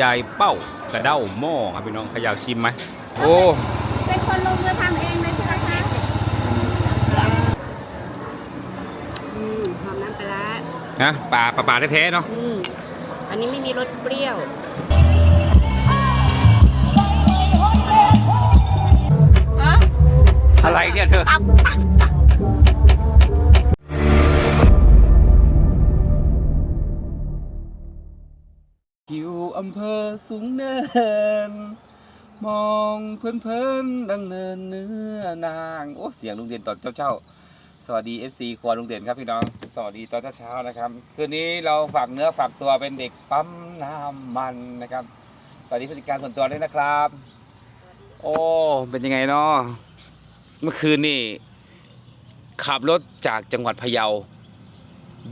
ยายเป้ากระเด้าหม้อครับพี่น้องใครอยากชิมไหมโอ้เป็นคนลงมือทำเองเลยใช่ไหมคะอืมหอมน้ำปลาร้าฮะปลาปลาปลาแท้ๆเนาะ อืมอันนี้ไม่มีรสเปรี้ยว อะไรเนี่ยเธออยู่ อำเภอสูงเนิน มองเพลินๆดังเนินเนื้อนาง โอ้ เสียงลุงเด่นตอนเจ้าๆ สวัสดี FC ครัวลุงเด่นครับพี่น้อง สวัสดีตอนเช้าๆนะครับ คืนนี้เราฝากเนื้อฝากตัวเป็นเด็กปั๊มน้ำมันนะครับ สวัสดีผู้จัดการส่วนตัวด้วยนะครับ โอ้ เป็นยังไงเนาะ เมื่อคืนนี่ขับรถจากจังหวัดพะเยา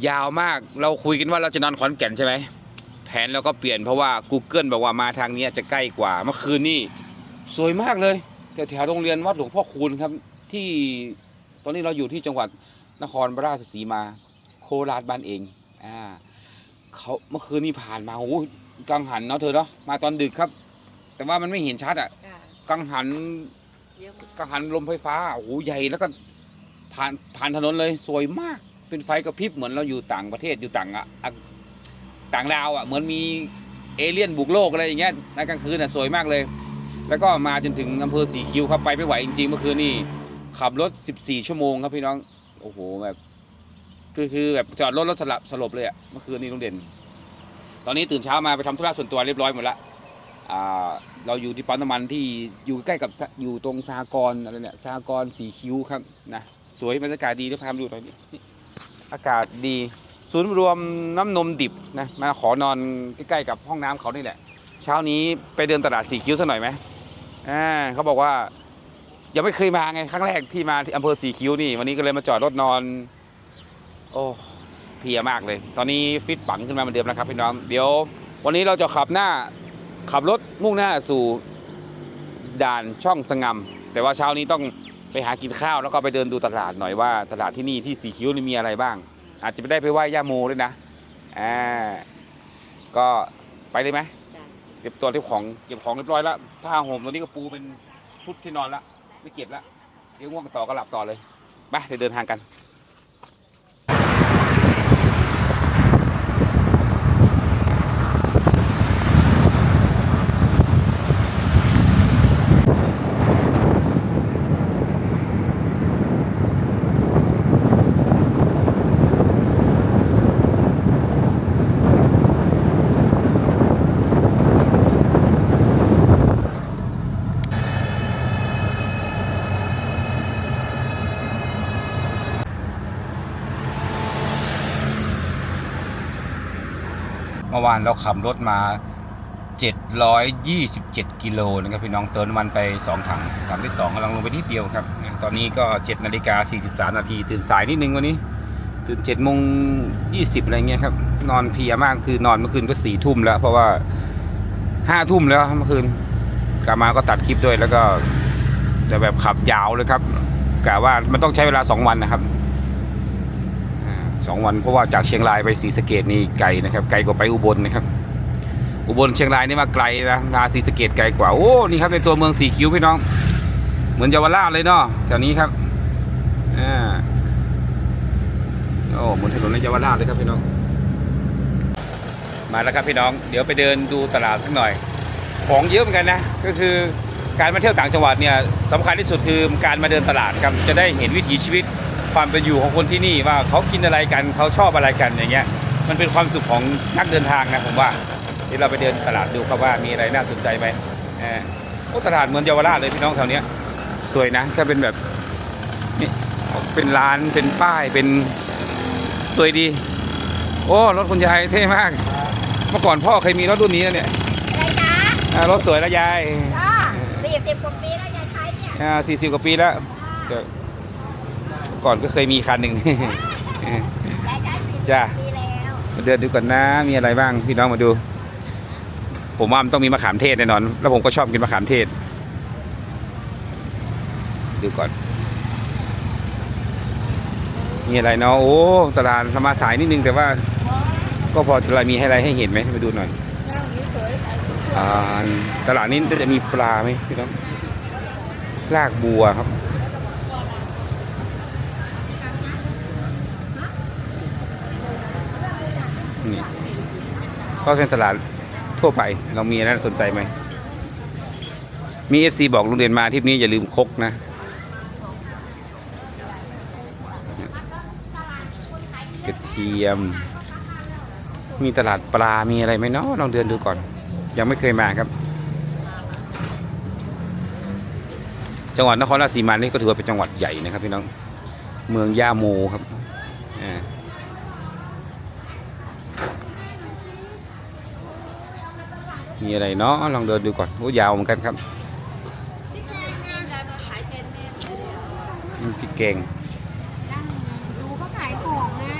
ยาวมาก เราคุยกันว่าเราจะนอนขอนแก่นใช่ไหม ผนเราก็เปลี่ยนเพราะว่า Google บอกว่ามาทางเนี้ยจะใกล้กว่า เมื่อคืนนี่สวยมากเลยแถวแถวโรงเรียนวัดหลวงพ่อคูณครับ ที่ตอนนี้เราอยู่ที่จังหวัดนครราชสีมา โคราชบ้านเองอ่าเขาเมื่อคืนนี่ผ่านมาโอ้โหกังหันเนาะเธอเนาะมาตอนดึกครับ แต่ว่ามันไม่เห็นชัดอะกังหันเยอะมากกังหันลมไฟฟ้าโอ้โหใหญ่แล้วก็ผ่านผ่านถนนเลยสวยมากเป็นไฟกระพริบเหมือนเราอยู่ต่างประเทศอยู่ต่างอะอะ ต่างดาวอะเหมือนมีเอเลี่ยนบุกโลกอะไรอย่างเงี้ยในกลางคืนน่ะสวยมากเลย แล้วก็มาจนถึงอำเภอสีคิ้วครับไปไม่ไหวจริงๆเมื่อคืนนี่ขับรถ 14 ชั่วโมงครับพี่น้องโอ้โหแบบคือคือแบบจอดรถรถสลับสลบเลยอะเมื่อคืนนี้ลุงเด่น ตอนนี้ตื่นเช้ามาไปทำธุระส่วนตัวเรียบร้อยหมดละอ่าเราอยู่ที่ปั๊มน้ำมันที่อยู่ใกล้กับอยู่ตรงสากรอะไรเนี่ยสากรสีคิ้วครับนะสวยบรรยากาศดีด้วยพามาดูหน่อนี่นี่อากาศดี ศูนย์รวมน้ำนมดิบนะมาขอนอนใกล้ๆกับห้องน้ำเขานี่แหละ เช้านี้ไปเดินตลาดสีคิ้วสักหน่อยไหมอ่าเขาบอกว่ายังไม่เคยมาไงครั้งแรกที่มาที่อำเภอสีคิ้วนี่วันนี้ก็เลยมาจอดรถนอน โอ้เพียมากเลย ตอนนี้ฟิตปังขึ้นมาเหมือนเดิมแล้วครับพี่น้องเดี๋ยว วันนี้เราจะขับหน้าขับรถมุ่งหน้าสู่ด่านช่องสงมแต่ว่าเช้านี้ต้องไปหากินข้าวแล้วก็ไปเดินดูตลาดหน่อยว่า ตลาดที่นี่ที่สีคิ้วนี่มีอะไรบ้าง อาจจะไปได้ไปไหว้ย่าโมด้วยนะอ่าก็ไปเลยไหมจ้ะเก็บตัวเก็บของเก็บของเรียบร้อยแล้วผ้าห่มตัวนี้ก็ปูเป็นชุดที่นอนละไม่เก็บละเดี๋ยวง่วงต่อก็หลับต่อเลยไปเดี๋ยวเดินทางกัน มื่อวานเราขับรถมา 727 กิโลนะครับพี่น้องเติมน้ำมันไป 2 ถังถังที่2กำลังลงไปนิดเดียวครับ ตอนนี้ก็ 7นาฬิกา43 นาที ตื่นสายนิดนึงวันนี้ ตื่น7โมง20 อะไรเงี้ยครับ นอนเพียมากคือนอนเมื่อคืนก็4ทุ่มแล้ว เพราะว่า5ทุ่มแล้วเมื่อคืนกลับมาก็ตัดคลิปด้วยแล้วก็จะแบบขับยาวเลยครับกะว่ามันต้องใช้เวลา 2 วันนะครับ สองวันเพราะว่าจากเชียงรายไปศรีสะเกดนี่ไกลนะครับ ไกลกว่าไปอุบลนะครับ อุบลเชียงรายนี่มาไกลนะมาศรีสะเกดไกลกว่าโอ้นี่ครับในตัวเมืองสีคิ้วพี่น้อง เหมือนเยาวราชเลยเนาะแถวนี้ครับอ่าโอ้เหมือนถนนในเยาวราชเลยครับพี่น้อง มาแล้วครับพี่น้อง เดี๋ยวไปเดินดูตลาดสักหน่อย ของเยอะเหมือนกันนะ ก็คือการมาเที่ยวต่างจังหวัดเนี่ยสำคัญที่สุดคือการมาเดินตลาดครับ จะได้เห็นวิถีชีวิต ความเป็นอยู่ของคนที่นี่ว่าเขากินอะไรกันเขาชอบอะไรกันอย่างเงี้ย มันเป็นความสุขของนักเดินทางนะผมว่าเดี๋ยวเราไปเดินตลาดดูครับว่ามีอะไรน่าสนใจไหมเออโอ้ตลาดเหมือนเยาวราชเลยพี่น้องแถวเนี้ย สวยนะถ้าเป็นแบบนี่เป็นร้านเป็นป้ายเป็นสวยดี โอ้รถคุณยายเท่มาก เมื่อก่อนพ่อเคยมีรถรุ่นนี้นะเนี่ยอะไรจ๊ะอ่ารถสวยแล้วยายจ้าสี่สิบกว่าปีแล้วยายใช้เนี่ยอ่าสี่สิบกว่าปีแล้วเดี๋ยว ก่อนก็เคยมีคันหนึ่งจ้ามาเดินดูก่อนนะ มีอะไรบ้างพี่น้องมาดู ผมว่ามันต้องมีมะขามเทศแน่นอน แล้วผมก็ชอบกินมะขามเทศ ดูก่อน มีอะไรเนาะโอ้ตลาดสมาสายนิดนึงแต่ว่า ก็พอจะมีอะไรให้เห็นไหมไปดูหน่อยตลาดนี้จะมีปลาไหมพี่น้องลากบัวครับ ก็เป็นตลาดทั่วไปเรามีอะไรน่าสนใจไหมมีเอฟซีบอกลุงเด่นมาทริปนี้อย่าลืมคกนะ กระเทียม มีตลาดปลา มีอะไรไหมเนาะลองเดินดูก่อน ยังไม่เคยมาครับ จังหวัดนครราชสีมานี่ก็ถือว่าเป็นจังหวัดใหญ่นะครับพี่น้อง เมืองย่าโมครับอ่า มีอะไรเนาะลองเดินดูก่อนโอ้ยาวเหมือนกันครับอืมพริกแกงนั่งดูเขาขายของอะ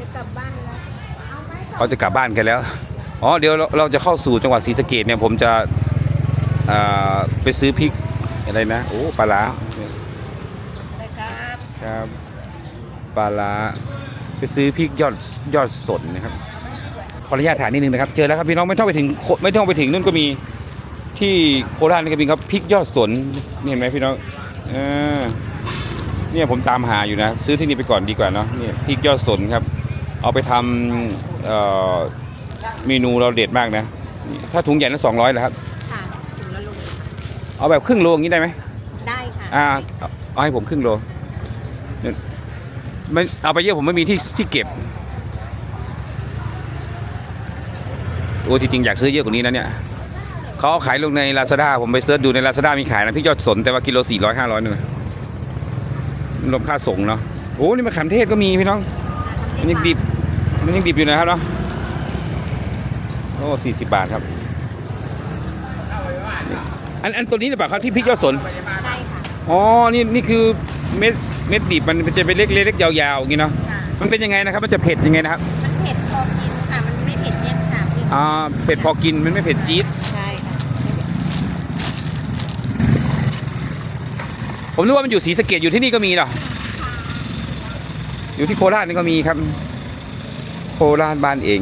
จะกลับบ้านแล้วเอาไหมเขาจะกลับบ้านกันแล้วอ๋อเดี๋ยวเราเราจะเข้าสู่จังหวัดศรีสะเกดเนี่ยผมจะอ่าไปซื้อพริกอะไรนะโอ้ปลาร้าเลยครับครับปลาร้าไปซื้อพริกยอดยอดสนนะครับ ขออนุญาตถ่ายนิดนึงนะครับ เจอแล้วครับพี่น้องไม่ต้องไปถึงโคไม่ต้องไปถึงนู่นก็มีที่โคราชนี่ก็มีครับพริกยอดสนนี่เห็นไหมพี่น้องเออเนี่ยผมตามหาอยู่นะ ซื้อที่นี่ไปก่อนดีกว่าเนาะเนี่ยพริกยอดสนครับ เอาไปทำเอ่อเมนูเราเด็ดมากนะนี่ถ้าถุงใหญ่นั้นสองร้อยแล้วครับ ค่ะถึงแล้วลุงเอาแบบครึ่งโลอย่างนี้ได้ไหมได้ค่ะอ่าเอาเอาให้ผมครึ่งโลเนี่ยไม่เอาไปเยอะผมไม่มีที่ที่เก็บ โอ้จริงๆอยากซื้อเยอะกว่านี้นะเนี่ยเขาเอาขายลงใน Lazada ผมไปเสิร์ชดูใน Lazada มีขายนะพี่ยอดสนแต่ว่ากิโลสี่ร้อยห้าร้อยนึงรวมค่าส่งเนาะโอ้นี่มะขามเทศก็มีพี่น้องมันยังดิบมันยังดิบอยู่นะครับเนาะโอ้สี่สิบบาทครับ อันอันตัวนี้หรือเปล่าครับที่พริกยอดสนใช่ค่ะอ๋อนี่นี่คือเม็ดเม็ดดิบมันจะเป็นเล็กๆเล็กๆยาวๆอย่างนี้เนาะค่ะมันเป็นยังไงนะครับ มันจะเผ็ดยังไงนะครับ อ่าเผ็ดพอกินมันไม่เผ็ดจี๊ดใช่ค่ะผมนึกว่ามันอยู่ศรีสะเกดอยู่ที่นี่ก็มีเหรออยู่ที่โคราชนี่ก็มีครับ โคราชบ้านเอง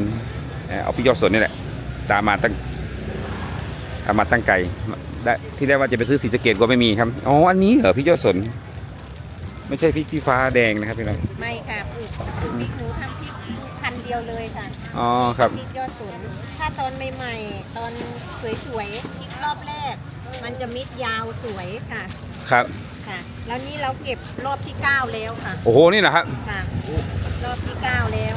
เอาพิยอดสนนี่แหละ ตามมาตั้งตามมาตั้งไกลที่ได้ว่าจะไปซื้อศรีสะเกดก็ไม่มีครับอ๋ออันนี้เหรอพิยอดสน ไม่ใช่พริกชี้ฟ้าแดงนะครับพี่น้องไม่ค่ะปลูกปลูกพริกหนูทำ ดียวเลยค่ะอ๋อครับพริกยอดสวนถ้าตอนใหม่ๆ ตอนสวยๆพริกรอบแรก มันจะมิดยาวสวยค่ะ ครับค่ะ แล้วนี่เราเก็บรอบที่9แล้วค่ะ โอ้โหนี่นะครับค่ะรอบที่9แล้ว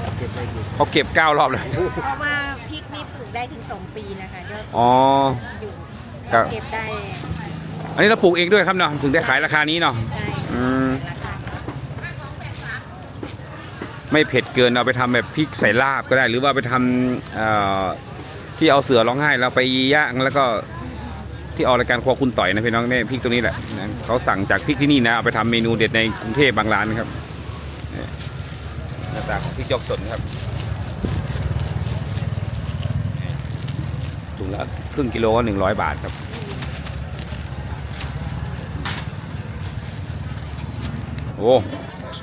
เขาเก็บเก้ารอบเลยเพราะว่าพริกนี่ปลูกได้ถึง2ปีนะคะยอดอ๋ออยู่ครับเก็บได้ อันนี้เราปลูกเองด้วยครับเนาะถึงได้ขายราคานี้เนาะใช่อืมราคา ไม่เผ็ดเกินเอาไปทำแบบพริกใส่ลาบก็ได้ หรือว่าไปทำเอ่อที่เอาเสือร้องไห้แล้วไปย่างแล้วก็ที่ออกรายการครัวคุณต่อยนะพี่น้องเนี่ยพริกตัวนี้แหละนะเขาสั่งจากพริกที่นี่นะเอาไปทำเมนูเด็ดในกรุงเทพบางร้านนะครับหน้าตาของพริกยกสนครับถุงละครึ่งกิโลก็หนึ่งร้อยบาทครับโอ้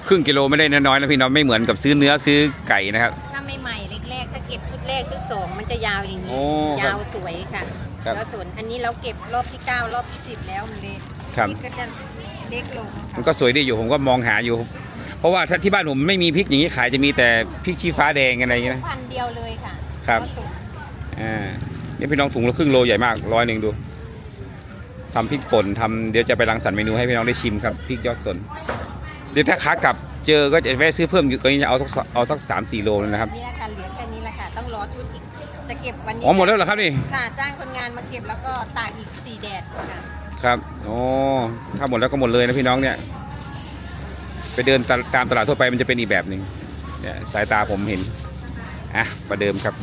ครึ่งกิโลไม่ได้น้อยๆนะพี่น้องไม่เหมือนกับซื้อเนื้อซื้อไก่นะครับ ถ้าใหม่ๆแรกๆถ้าเก็บชุดแรกชุดสองมันจะยาวอย่างโอ้นี้ครับยาวสวยค่ะครับแล้วส่วนอันนี้เราเก็บรอบที่9รอบที่10แล้วมันเลยครับพริกก็จะเล็กลงมัค่ะนก็สวยดีอยู่ผมก็มองหาอยู่ เพราะว่าถ้าที่บ้านผมไม่มีพริกอย่างนี้ขายจะมีแต่พริกชี้ฟ้าแดงอะไรอย่างเงี้ยนะ พันเดียวเลยค่ะครับ ก็ส่งอ่านี่พี่น้องถุงละครึ่งโลใหญ่มากร้อยหนึ่งดูทำพริกป่นทำเดี๋ยวจะไปรังสรรค์เมนูให้พี่น้องได้ชิมครับพริกยอดสน เดี๋ยวถ้าขากลับเจอก็จะแวะซื้อเพิ่มอยู่ก็นี้จะเอาสักเอาสักสามสี่โลเลยนะครับนี่แหละค่ะเหลือแค่นี้แหละค่ะต้องรอชุดอีกจะเก็บวันนี้อ๋อหมดแล้วเหรอครับนี่ค่ะจ้างคนงานมาเก็บแล้วก็ตากอีกสี่แดดค่ะครับอ๋อถ้าหมดแล้วก็หมดเลยนะพี่น้องเนี่ย ไปเดินตาตามตลาดทั่วไปมันจะเป็นอีกแบบหนึ่งเนี่ยสายตาผมเห็นอะประเดิมครับ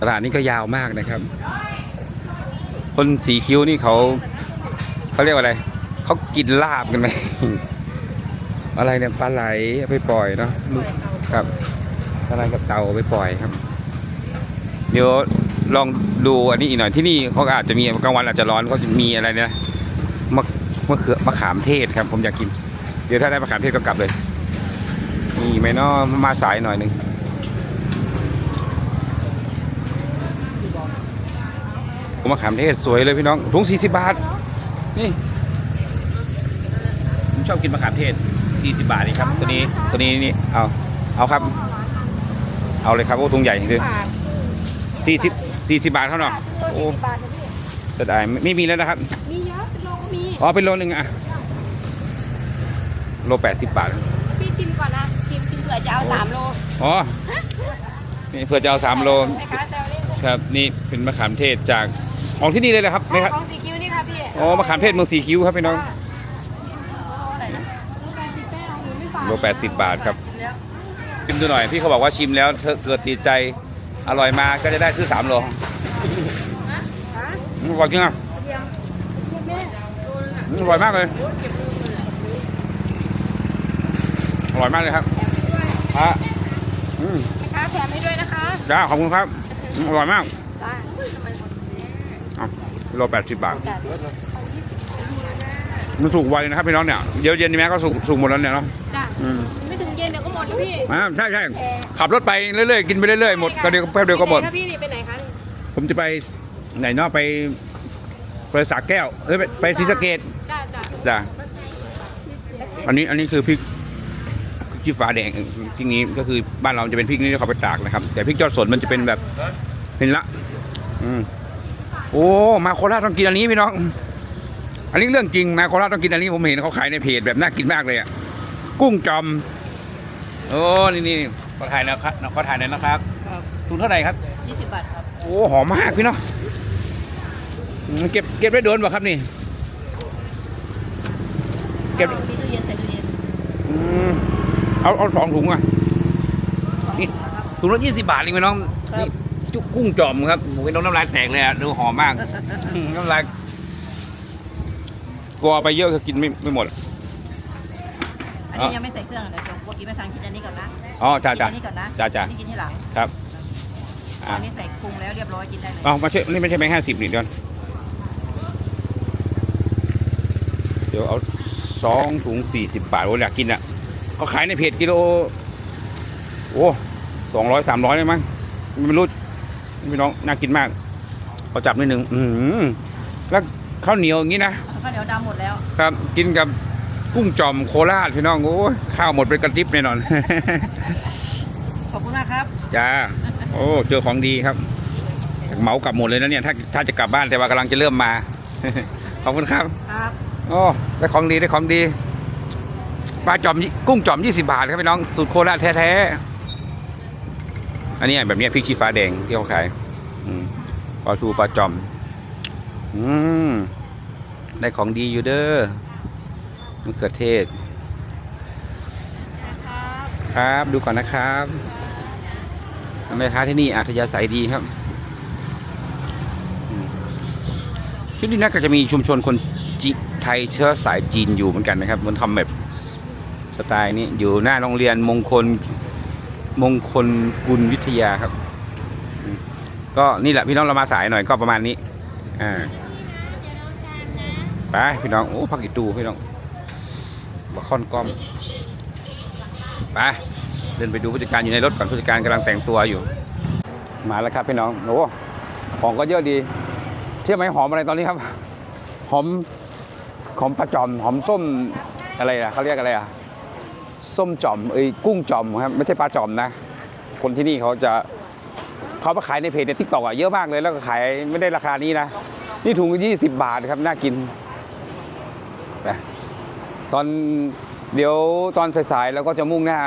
ตลาดนี้ก็ยาวมากนะครับ คนสีคิ้วนี่เขาเขาเรียกว่าอะไร เขากินลาบกันไหม อะไรเนี่ยปลาไหลไปปล่อยเนาะครับปลาไหลกับเตาไปปล่อยครับ เดี๋ยวลองดูอันนี้อีกหน่อยที่นี่เขาอาจจะมีกลางวันอาจจะร้อนเขาจะมีอะไรเนี่ยมะมะเขือมะขามเทศครับ ผมอยากกิน เดี๋ยวถ้าได้มะขามเทศก็กลับเลยมีไหมเนาะมาสายหน่อยหนึ่งมะขามเทศสวยเลยพี่น้องถุงสี่สิบบาทนี่ ชอบกินมะขามเทศ 40 บาทนี่ครับ ตัวนี้ ตัวนี้นี่ เอา เอาครับ เอาเลยครับ โอ้ถุงใหญ่จริงบาทๆสี่สิบสี่สิบบาทเท่านั้นโอ้บาทนะพี่เสียดายไม่ไม่มีแล้วนะครับ มีเยอะเป็นโลก็มี อ๋อ เป็นโลนึงอะโลแปดสิบบาท พี่ชิมก่อนนะ ชิมชิมเผื่อจะเอาสามโล อ๋อ นี่เพื่อจะเอาสามโลไหมคะแซวเล่นครับ นี่เป็นมะขามเทศจากของที่นี่เลยนะครับนี่ครับของสีคิ้วนี่ค่ะพี่ อ๋อ มะขามเทศเมืองสีคิ้วครับพี่น้อง โลแปดสิบบาทครับแล้วชิมดูหน่อยพี่เขาบอกว่าชิมแล้วเธอเกิดติดใจอร่อยมาก็จะได้ซื้อสามโลฮะอืมอร่อยจริงอะเดียวใช่ไหมโลนึงอะอืมอร่อยมากเลยโอ้เก็บมือเลยอร่อยมากเลยครับอะอืมนะคะแถมให้ด้วยนะคะจ้าขอบคุณครับอืมอร่อยมากจ้าทำไมหมดอะโลแปดสิบบาทแต่มันสุกไวนะครับพี่น้องเนี่ยเดี๋ยวเย็นนี้แม่ก็สุกสุกหมดแล้วเนี่ยเนาะจ้าอืม ไม่ถึงเย็นเดี๋ยวก็หมดแล้วพี่อ่าใช่ใช่ขับรถไปเรื่อยๆกินไปเรื่อยๆหมดก็เดี๋ยวแป๊บเดียวก็หมดไปไนคะพี่นี่ไปไหนคะนี่ผมจะไปไหนเนาะไปไปสระแก้วเอ้ยไปไปศรีสะเกดจ้าจ้าจ้ะอันนี้อันนี้คือพริกพริกฟ้าแดงพริกนี้ก็คือบ้านเราจะเป็นพริกนี้ที่เขาไปตากนะครับ แต่พริกยอดสนมันจะเป็นแบบเห็นละ อืมโอ้มาโคราชต้องกินอันนี้พี่น้อง อันนี้เรื่องจริงมาโคราชต้องกินอันนี้ผมเห็นเขาขายในเพจแบบน่ากินมากเลยอะ กุ้งจอมโอ้นี่นี่เขาถ่ายนะครับเขาถ่ายหน่อยนะครับทุนเท่าไหร่ครับยี่สิบบาทครับโอ้หอมมากพี่เนาะอืมเก็บเก็บได้โดนป่ะครับนี่ เก็บมีตู้เย็นใส่ตู้เย็นอืมเอาเอาสองถุงอะนี่ถุงละยี่สิบบาทเองพี่น้องนี่จุกกุ้งจอมครับโอ้ยน้องน้ำลายแตกเลยอะดูหอมมากน้ำลายกลัวไปเยอะก็กินไม่ไม่หมดอั นนี้ยังไม่ใส่เครื่องเดี๋ยวจบพวกกินไปทางกินอันนี้ก่อนนะอ๋อจ้ากินจ้าอันนี้ก่อนนะจ้าจ้าอันนี่กินที่หลังครับอะอันนี้ใส่ปรุงแล้วเรียบร้อยกินได้เลยเอามาช่วยนี่ไม่ใช่แบงค์ห้าสิบนี่เดี๋ยวเดี๋ยวเอาสองถุงสี่สิบบาทโอ้ยอยากกินอะเขาขายในเพจกิโลโอ้สองร้อยสามร้อยเลยมั้งไม่รู้พี่น้องน่ากินมากเขาจับนิดหนึ่งอืมแล้วข้าวเหนียวอย่างนี้นะข้าวเหนียวดำหมดแล้วครับกินกับ กุ้งจอมโคราชพี่น้องโอ้ยข้าวหมดเป็นกระติบแน่นอน ขอบคุณมากครับจ้าโอ้เจอของดีครับเหมากลับหมดเลยนะเนี่ยถ้าถ้าจะกลับบ้านแต่ว่ากำลังจะเริ่มมา ขอบคุณครับครับโอ้ได้ของดีได้ของดีปลาจอมกุ้งจอม20บาทครับพี่น้องสูตรโคราชแท้ๆอันนี้แบบเนี้ยพริกชี้ฟ้าแดงที่เขาขายอืมปลาทูปลาจอม อืมได้ของดีอยู่เด้อ มะเขือเทศ ครับดูก่อนนะครับแม่ค้าที่นี่อัธยาศัยดีครับอืมที่นี่น่าจะมีชุมชนคนจีไทยเชื้อสายจีนอยู่เหมือนกันนะครับมันทำแบบสไตล์นี้อยู่หน้าโรงเรียนมงคลมงคลกุลวิทยาครับอืมก็นี่แหละพี่น้องเรามาสายหน่อยก็ประมาณนี้อ่าไปพี่น้องโอ้พักอีตูพี่น้อง บค่อนก้อมไปเดินไปดูผู้จัดการอยู่ในรถก่อนผู้จัดการกำลังแต่งตัวอยู่ มาแล้วครับพี่น้องโอ้ของก็เยอะดี เชื่อไหมหอมอะไรตอนนี้ครับ หอมหอมปลาจอมหอมส้มอะไรอะเขาเรียกอะไรอะส้มจอมเอ้ยกุ้งจอมครับไม่ใช่ปลาจอมนะ คนที่นี่เขาจะเขามาขายในเพจในทิกตอกอะเยอะมากเลยแล้วก็ขายไม่ได้ราคานี้นะ นี่ถุงยี่สิบบาทครับน่ากินไป ตอนเดี๋ยวตอนสายๆเราก็จะมุ่งหน้า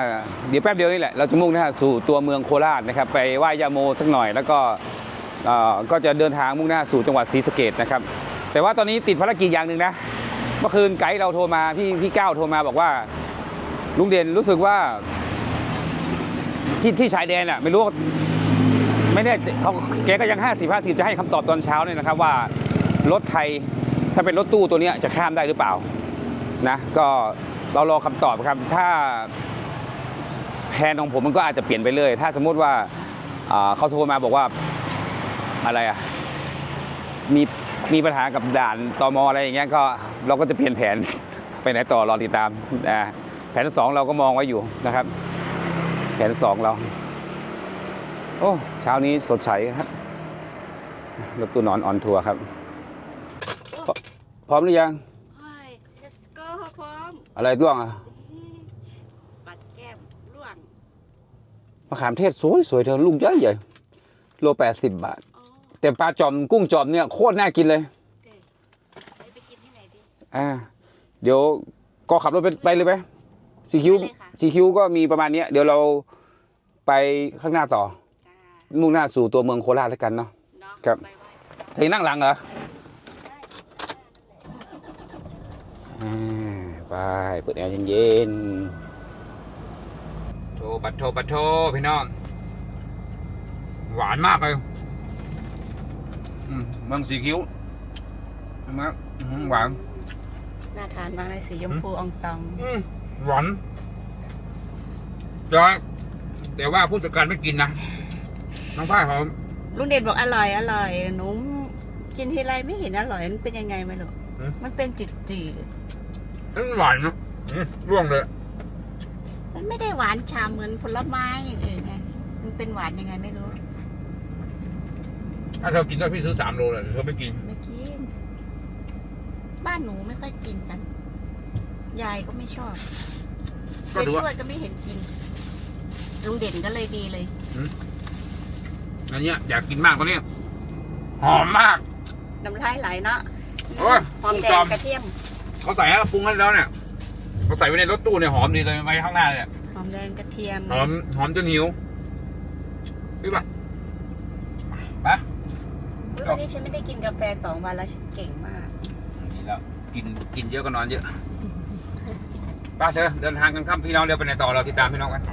เดี๋ยวแป๊บเดียวนี่แหละเราจะมุ่งหน้าสู่ตัวเมืองโคราชนะครับ ไปไหว้ยาโมสักหน่อย แล้วก็ก็จะเดินทางมุ่งหน้าสู่จังหวัดศรีสะเกดนะครับ แต่ว่าตอนนี้ติดภารกิจอย่างหนึ่งนะเมื่อคืนไกด์เราโทรมาพี่พี่ก้าวโทรมาบอกว่าลุงเด่นรู้สึกว่าที่ที่ชายแดนอะไม่รู้ไม่แน่เขาแกก็ยัง 50 50 จะให้คำตอบตอนเช้าเนี่ยนะครับว่ารถไทยถ้าเป็นรถตู้ตัวนี้จะข้ามได้หรือเปล่า นะก็เรารอคำตอบครับ ถ้าแผนของผมมันก็อาจจะเปลี่ยนไปเลย ถ้าสมมุติว่าเขาโทรมาบอกว่าอะไรอะมีมีปัญหากับด่านตมอะไรอย่างเงี้ยก็เราก็จะเปลี่ยนแผนไปไหนต่อรอติดตามอ่าแผนสองเราก็มองไว้อยู่นะครับ แผนสองเรา โอ้เช้านี้สดใสครับรถตู้นอนออนทัวร์ครับ พร้อมหรือยัง เฮ้ย let's go พร้ อมอะไรร่วงอะปัดแก้มร่วงมะขามเทศสวยสวยเธอลูกใหญ่ใหญ่โลแปดสิบบาท อ๋อแต่ปลาจอมกุ้งจอมเนี่ยโคตรน่ากินเลยไปกินที่ไหนดี อ่า เดี๋ยวก็ขับรถไปไปเลยไหมสีคิ้วไปเลยค่ะ สีคิ้วก็มีประมาณเนี้ย เดี๋ยวเราไปข้างหน้าต่อ จ้ามุ่งหน้าสู่ตัวเมืองโคราชแล้วกันเนาะ เนาะครับ ไปไหว้เฮ้ยนั่งหลังเหรออ่า ไป เปิดแอร์เย็นๆโทปัดโทปัดโทพี่น้อง หวานมากเลยอืมเมืองสีคิ้วเห็นไหมอื้อหือหวาน น่าทานมากเลยสีชมพูอองตองอืมหวานจอยแต่ว่าผู้จัดการไม่กินนะ น้องฝ้ายเขาลุงเด่นบอกอร่อยอร่อยหนูกินทีไรไม่เห็นอร่อย มันเป็นยังไงไม่รู้มันเป็นจืดจืด เอ้ยหวานนะอืมร่วงเลยๆมันไม่ได้หวานฉ่ำเหมือนผลไม้อย่างอื่นไง มันเป็นหวานยังไงไม่รู้ ถ้าเธอกินก็พี่ซื้อสามโลเลยเธอไม่กิน ไม่กิน บ้านหนูไม่ค่อยกินกัน ยายก็ไม่ชอบก็ถือว่ายายทวดก็ไม่เห็นกิน ลุงเด่นก็เลยดีเลย อันเนี้ยอยากกินมากตอนนี้หอมมาก น้ำลายไหลเนาะโอ้ยหอมกุ้งแดจองมกระเทียม เขาใส่ให้เราปรุงให้แล้วเนี่ยเขาใส่ไว้ในรถตู้เนี่ยหอมดีเลยไว้ข้างหน้าเนี่ยหอมแดงกระเทียมหอมหอมจนหิวพี่ปะปะอุ๊ยวันนี้ฉันไม่ได้กินกาแฟสองวันแล้วฉันเก่งมากนี่แล้วกินกินเยอะก็นอนเยอะป้าเธอเดินทางกันครับพี่น้องเดี๋ยวไปไหนต่อเราติดตามพี่น้องกัน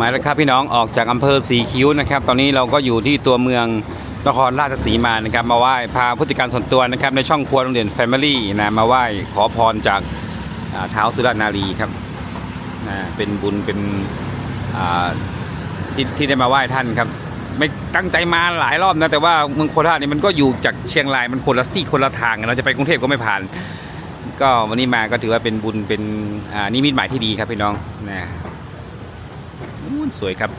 มาแล้วครับพี่น้องออกจากอำเภอสีคิ้วนะครับ ตอนนี้เราก็อยู่ที่ตัวเมืองนครราชสีมานะครับ มาไหว้พาผู้จัดการส่วนตัวนะครับ ในช่องครัวโรงเรียนแฟมิลี่นะมาไหว้ขอพรจากเท้าสุรนารีครับนะเป็นบุญเป็นที่ที่ได้มาไหว้ท่านครับ ไม่ตั้งใจมาหลายรอบนะแต่ว่าเมืองโคราชนี่มันก็อยู่จากเชียงรายมันคนละซี่คนละทางเราจะไปกรุงเทพก็ไม่ผ่าน ก็วันนี้มาก็ถือว่าเป็นบุญเป็นนิมิตหมายที่ดีครับพี่น้องนะ สวยครับ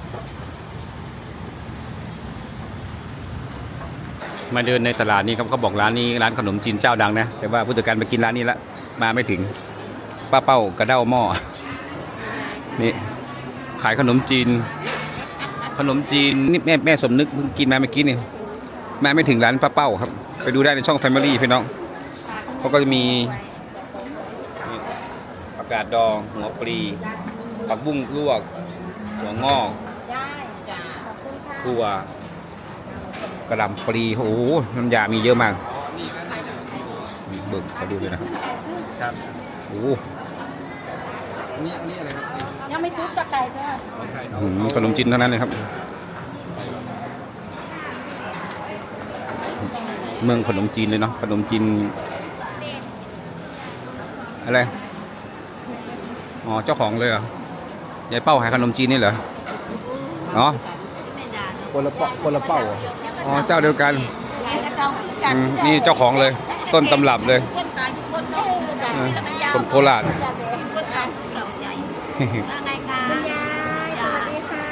มาเดินในตลาดนี่ครับเขาบอกร้านนี้ร้านขนมจีนเจ้าดังนะ แต่ว่าผู้จัดการไปกินร้านนี้ละมาไม่ถึง ป้าเป้ากระเด้าหม้อนี่ขายขนมจีน ขนมจีนนี่แม่แม่สมนึกเพิ่งกินมาเมื่อกี้นี่มาไม่ถึงร้านป้าเป้าครับ ไปดูได้ในช่อง Family พี่น้องเขาก็จะมีนี่ผักกาดดองหัวปลีผักบุ้งลวก หัวงอกได้จ้าขอบคุณค่ะถั่วกระหลำปลีโอ้โหน้ำยามีเยอะมากเบิกเขาดูเลยนะครับโอ้โหนี่นี่อะไรครับยังไม่ซุปกับไก่จ้าอืมขนมจีนเท่านั้นเลยครับ เมืองขนมจีนเลยเนาะขนมจีนอะไรอ๋อเจ้าของเลยเหรอ ยายเป้าขายขนมจีนนี่เหรออ๋อคนละเป้าคนละเป้าอ๋อเจ้าเดียวกันยายกระดองกันอืมนี่เจ้าของเลย ต้นตำรับเลยคนตายทุกคนเนาะเออคนโคราชคนตายเก่าใหญ่ว่าไงคะคุณยายสวัสดีค่ะ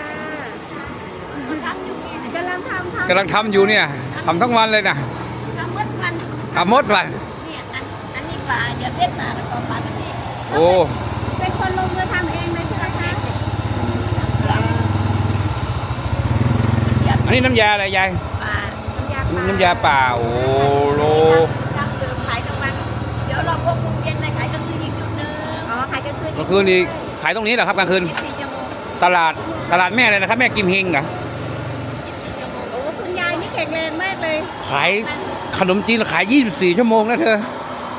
กำลังทำทกำลังทำอยู่เนี่ยทำทั้งวันเลยนะทำเมื่อวันทำหมดวันเนี่ยอันอันนี้ปลาเดี๋ยวเพชรมากับปลาปลาแบบนี้โอ้ำเป็นคนลงมือทำเองเลยใช่ไหมคะ อันนี้น้ำยาอะไรยาย ปลาน้ำยาป่าโอ้โลทำเดิมขายทั้งวันเดี๋ยวเราพวกคุเย็นไปขายกลางคืนอีกชุดหนึงอ๋อขายกลางคืนกลางคืนนี้ขายตรงนี้เหรอครับกลางคืน ยี่สิบสี่ชั่วโมงตลาดตลาดแม่เลยนะครับ แม่กิมเฮงเหรอยี่สิบสี่ชั่วโมงโอ้คุณยายนี่แข็งแรงมากเลยขายขนมจีนขาย 24 ชั่วโมงนะเธอ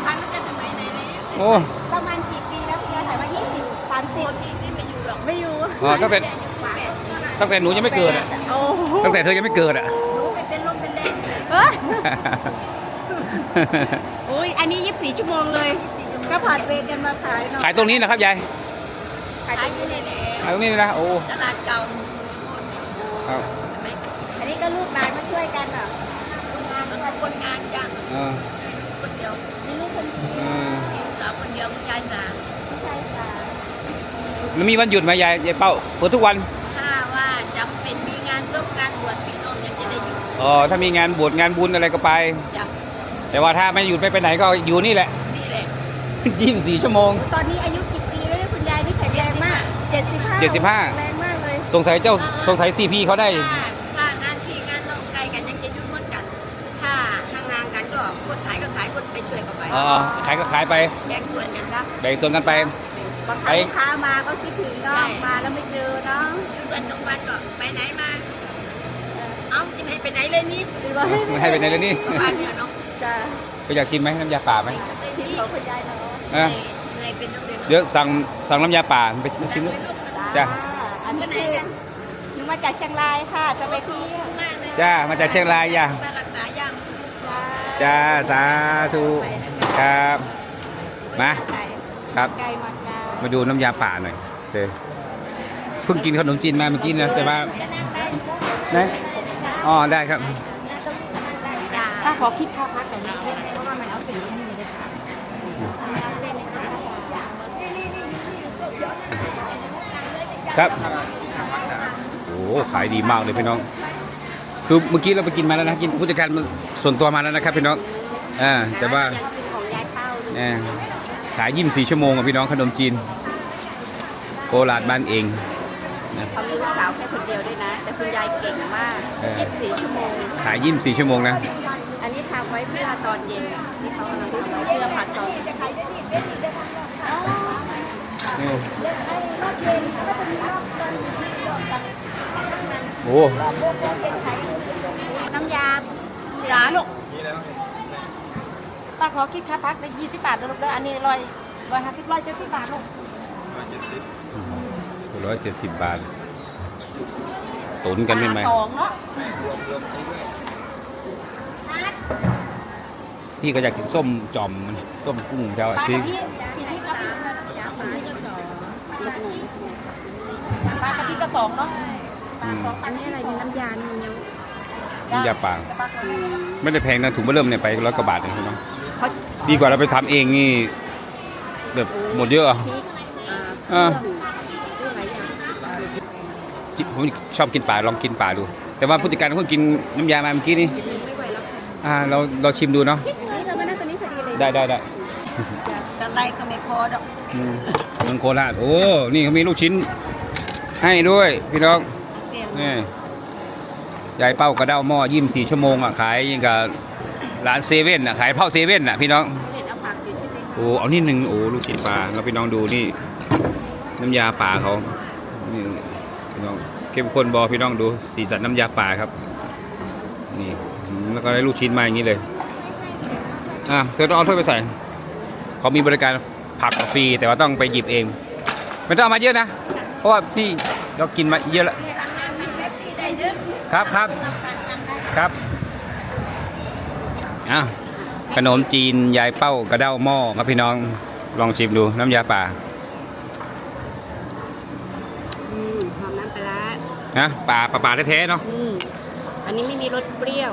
พันมันจะสมัยไหนเนี่ยโอ้ ประมาณกี่ปีแล้วคุณยายขายมา20โคตร30ที่นี่ไม่อยู่หรอกไม่อยู่อ๋อตั้งแต่ ตั้งแต่หนูยังไม่เกิดอะโอ้โหตั้งแต่เธอยังไม่เกิดอะรู้ไปเป็นลมเป็นแรงเลยเอ้ยอุ้ยอันนี้ 24 ชั่วโมงเลยก็ผัดเวรกันมาขายเนาะขายตรงนี้นะครับยาย ขายขาตยรงที่นี้นี่แหละขายตรงนี้นะโอ้ตลาดเก่าครับสมัยก่อนอันนี้ก็ลูกหลานมาช่วยกันเหรอคนงานจ้ะเออคนเดียวมีลูกคนเดียวเออสาวคนเดียวผู้ชายสามผู้ชายสามมแล้วมีวันหยุดไหมยายยายเป้าเปิดทุกวัน อยู่อ๋อถ้ามีงานบวชงานบุญอะไรก็ไป จ้ะแต่ว่าถ้าไม่หยุดไม่ไปไหนก็อยู่นี่แหละ นี่แหละ ยี่สิบสี่ชั่วโมง ตอนนี้อายุกี่ปีแล้วเนี่ยคุณยายนี่แข็งแรงมากเจ็ดสิบห้าเจ็ดสิบห้าแรงมากเลย สงสัยเจ้าสงสัยซีพีเขาได้ถ้าถ้างานที่งานน้องไกลกันยังจะยุ่งเหมือนกัน ถ้าห่างๆกันก็คนขายก็ขายคนไปช่วยก็ไปอ๋อขายก็ขายไปแบ่งส่วนกันครับแบ่งส่วนกันไป บางครั้งลูกค้ามาก็คิดถึงเนาะมาแล้วไม่เจอเนาะอยู่กันตรงวันก็ไปไหนมาเอ้าจะไม่ ให้ไปไหนเลยนี่หรือว่าไม่ให้ไปไหนเลยนี่ บ้านเนี่ยเนาะจะไปอยากชิมไหมน้ำยาป่าไหมชิมของคุณยายเนาะเหนื่อะอยเหนื่อยเป็นนักเรียนเดี๋ยวสั่งสั่งน้ำยาป่าไปชิมดูจ้ะ อันนี้คือหนูมาจากเชียงรายค่ะ จะไปเที่ยวมากเลยจ้ามาจากเชียงรายจ้ามารักษายังจ้าสาธุครับมาครับ ไกลมาไกลมาดูน้ำยาป่าหน่อยเดี๋ยวเพิ่งกินขนมจีนมาเมื่อกี้นะแต่ว่าไหน อ๋อได้ครับถ้าขอคิดค่าพักแต่นี้เพราะว่ามันเอาสิ่งที่ไม่ได้ค่ะเอาเส้นในกระทะครับโอ้ขายดีมากเลยพี่น้อง คือเมื่อกี้เราไปกินมาแล้วนะกินผู้จัดการส่วนตัวมาแล้วนะครับพี่น้องอ่าแต่ว่ายังเป็นของยายเข้าอยู่เอ่อขายยี่สิบสี่ชั่วโมงอะพี่น้องขนมจีนโคราชบ้านเองนะ เขามีลูกสาวแค่คนเดียวด้วยนะ แต่คุณยายเก่งมากเออ 24ชั่วโมง ขายยี่สิบสี่ชั่วโมงนะ อันนี้ทำไว้เพื่อตอนเย็นที่เขากำลังทำไว้เพื่อผัดซอสโอ้น้ำยาหลาลูกป้าขอคิดค่าพักได้20บาทนะลูกเด้ออันนี้ร้อยร้อยห้าสิบร้อยเจ็ดสิบบาทลูก ร้อยเจ็ดสิบบาท ตุนกันไม่ไหม สองเนาะพี่ก็อยากกินส้มจอมมันส้มกุ้งเจ้าปลาซื้อกะทิกี่ชิ้นครับปลากะทิกระสองเนาะปลาสองอันนี้อะไรมีน้ำยาเนียวน้ำยาป่าปลากะทิไม่ได้แพงนะถุงเบอร์เริ่มเนี่ยไปร้อยกว่าบาทเองพี่น้องเขาดีกว่าเราไปทำเองนี่แบบหมดเยอะอะพริกอ่า อ่า เครื่องหลายอย่าง จิ ผมชอบกินป่าลองกินป่าดู แต่ว่าผู้จัดการเพิ่งกินน้ำยามาเมื่อกี้นี่ไม่ไหวแล้วค่ะอ่าเราเราชิมดูเนาะนี่เราไม่ได้ตัวนี้พอดีเลยได้ได้ได้กำไรก็ไม่พอดอกอืมเมืองโคราชโอ้นี่เขามีลูกชิ้น ให้ด้วยพี่น้องเสียงนี่ยายเป้ากระเด้าหม้อยี่สิบสี่ชั่วโมงอะขายยังกับร้านเซเว่นอะขายเผาเซเว่นอะพี่น้องเด็ดเอาผักอยู่ใช่ไหมคะโอ้เอานิดนึงโอ้ลูกชิ้นปลาเราพี่น้องดูนี่ น้ำยาป่าเขานี่ พี่น้องเข้มข้นบอพี่น้องดูสีสันน้ำยาป่าครับนี่แล้วก็ได้ลูกชิ้นมาอย่างนี้เลยอะเธอต้องเอาถ้วยไปใส่เขามีบริการผักฟรีแต่ว่าต้องไปหยิบเอง ไม่ต้องเอามาเยอะนะ เพราะว่าพี่เรากินมาเยอะแล้วครับครับครับอะขนมจีนยายเป้ากระเด้าหม้อครับพี่น้องลองชิมดูน้ำยาป่า อืมหอมน้ำปลาร้า นะป่าป่าป่าแท้ๆเนาะอืมอันนี้ไม่มีรสเปรี้ยว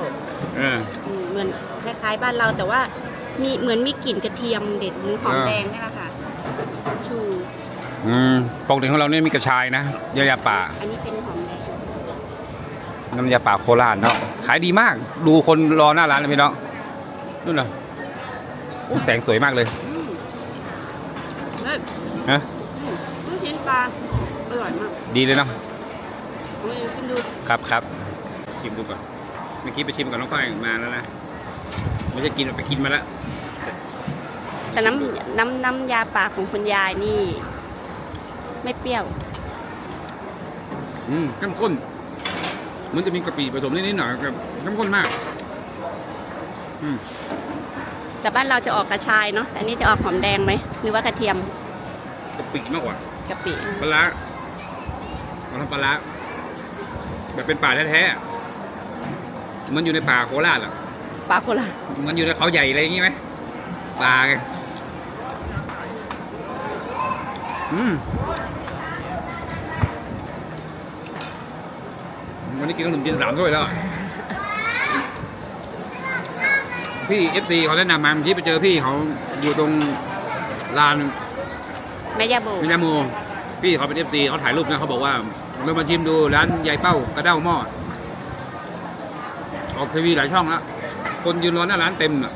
เออ อืมเหมือนคล้ายๆบ้านเราแต่ว่ามีเหมือนมีกลิ่นกระเทียมเด็ดหรือหอมอ่า แดงนี่แหละค่ะ ชู อืมปกติของเราเนี่ยมีกระชายนะยายาป่า อันนี้เป็นหอมแดงน้ำยาป่าโคราชเนาะขายดีมาก ดูคนรอหน้าร้านเลยพี่น้องนู่นน่ะโอ้แสงสวยมากเลยเลิศฮะอืมลูกชิ้นปลาอร่อยมาก ดีเลยเนาะเอาไปชิมดูครับครับชิมดูก่อนเมื่อกี้ไปชิมกับน้องฝ้ายมาแล้วนะไม่ใช่กินไปกินมาแล้วแต่น้ำน้ำน้ำยาปลาของคุณยายนี่ ไม่เปรี้ยว อืมเข้มข้นเหมันจะมีกะปิผสมนิดๆหน่อยๆกับเข้มข้นมาก อืมแต่บ้านเราจะออกกระชายเนาะแต่อันนี้จะออกหอมแดงไหมหรือว่ากระเทียมกะปิมากกว่ากะปิ ปลาร้าเราทำปลาร้า แบบเป็นป่าแท้ๆอะมันอยู่ในป่าโคราชอะปลาโคราชมันอยู่ในเขาใหญ่อะไรอย่างงี้ไหมป่าไงอืมวันนี้กินขนมจีนสามถ้วยแล้วอะพี่เอฟซีเขาแนะนำมาเมื่อกี้ไปเจอพี่เขาอยู่ตรงลานแม่ยาโบมินาโมพี่เขาเป็นเอฟซีเขาถ่ายรูปนะเขาบอกว่า เรามาชิมดูร้านยายเป้ากระเด้าหม้อออกทีวีหลายช่องแล้วคนยืนรอหน้าร้านเต็มอะ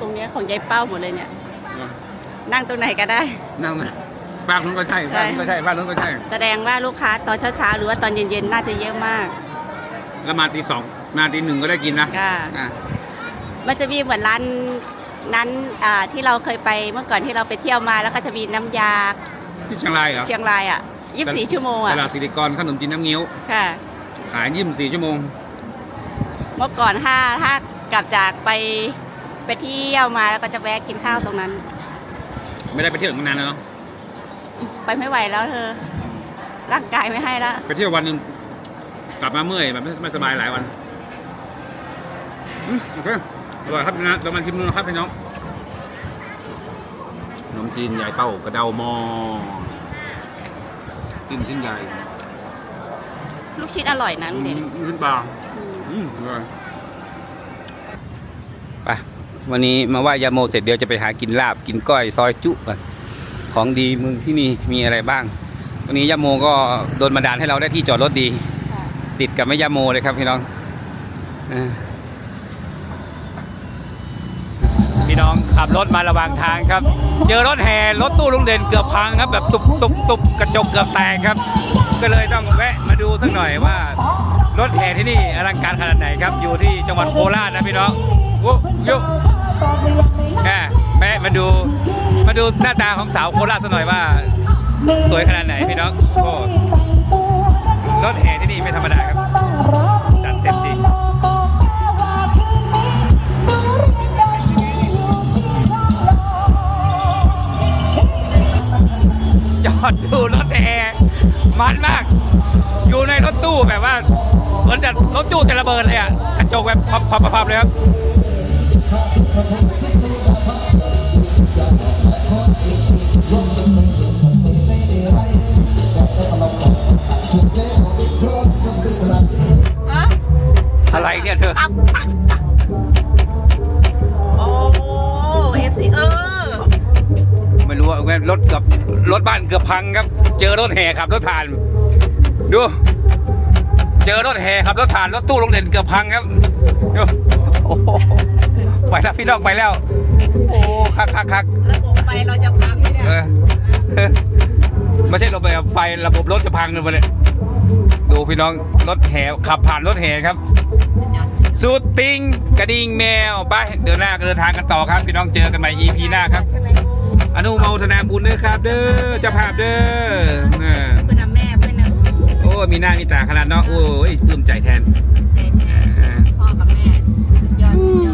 ตรงเนี้ยของยายเป้าหมดเลยเนี่ย นั่งตรงไหนก็ได้ นั่งนะบ้านนู้นก็ใช่บ้านนู้นก็ใช่บ้านนู้นก็ใช่ แสดงว่าลูกค้าตอนเช้าๆหรือว่าตอนเย็นๆน่าจะเยอะมากแล้วมาตีสองมาตีหนึ่งก็ได้กินนะค่ะอะมันจะมีเหมือนร้าน นั้นอ่าที่เราเคยไปเมื่อก่อนที่เราไปเที่ยวมาแล้วก็จะมีน้ำยาที่เชียงรายเหรอเชียงรายอะยี่สิบสี่ชั่วโมงอะตลาดสิริกรขนมจีนน้ำเงี้ยว ค่ะ ขายยี่สิบสี่ชั่วโมง เมื่อก่อนถ้าถ้ากลับจากไปไปเที่ยวมาแล้วก็จะแวะกินข้าวตรงนั้น ไม่ได้ไปเที่ยวมานานแล้วเนาะไปไม่ไหวแล้วเธอ ร่างกายไม่ให้แล้วไปเที่ยววันหนึ่งกลับมาเมื่อยแบบไม่ไม่สบายหลายวันอืมโอเค อร่อยครับนะเรามาชิมดูนะครับพี่น้องขนมจีนใหญ่เป้ากระเดาหม้อจิ้นชิ้นใหญ่ลูกชิ้นอร่อยนะอืลุงเด่นมชิ้นบางอืมอร่อยไปวันนี้มาไหว้ยาโมเสร็จเดี๋ยวจะไปหากินลาบกินก้อยซอยจุก่อนของดีเมืองที่นี่มีอะไรบ้าง วันนี้ยาโมก็โดนบันดาลให้เราได้ที่จอดรถดี ติดกับแม่ยาโมเลยครับพี่น้องเออ พี่น้องขับรถมาระหว่างทางครับ เจอรถแห่รถตู้ลุงเด่นเกือบพังครับ แบบตุบตุบตุบกระจกเกือบแตกครับ ก็เลยต้องแวะมาดูสักหน่อยว่ารถแห่ที่นี่อลังการขนาดไหนครับ อยู่ที่จังหวัดโคราชนะพี่น้องวุยุแม่แม่มาดูมาดูหน้าตาของสาวโคราชสักหน่อยว่า สวยขนาดไหนพี่น้องโอ้รถแห่ที่นี่ไม่ธรรมดาครับ อดดูรถแห่มันมาก อยู่ในรถตู้แบบว่าเหมือนจะรถตู้จะระเบิดเลยอะกระจกแบบพับพับพับเลยครับอะไรเนี่ยเธอ ไม่รู้ว่ารถเกือบรถบ้านเกือบพังครับ เจอรถแห่ขับรถผ่าน ดู เจอรถแห่ขับรถผ่านรถตู้โรงเรียนเกือบพังครับดูโอ้โหไปแล้วพี่น้องไปแล้ว โอ้คักคักคักระบบไฟเราจะพังไหมเนี่ยเออเออไม่ใช่ระเบิดไฟระบบรถจะพังเลยวันนี้ดูพี่น้องรถแห่ขับผ่านรถแห่ครับสุดติงกระดิ่งแมวไปเดินหน้าเดินทางกันต่อครับ พี่น้องเจอกันใหม่ EP หน้าครับใช่ไหม อนุโมทนาบุญเด้อครับ เด้อจะภาพเด้อเพื่อนแม่เพื่อนโอ้มีหน้ามีตาขนาดเนาะโอ้ยปลื้มใจแทนใจแทนพ่อกับแม่สุดยอดสุดยอด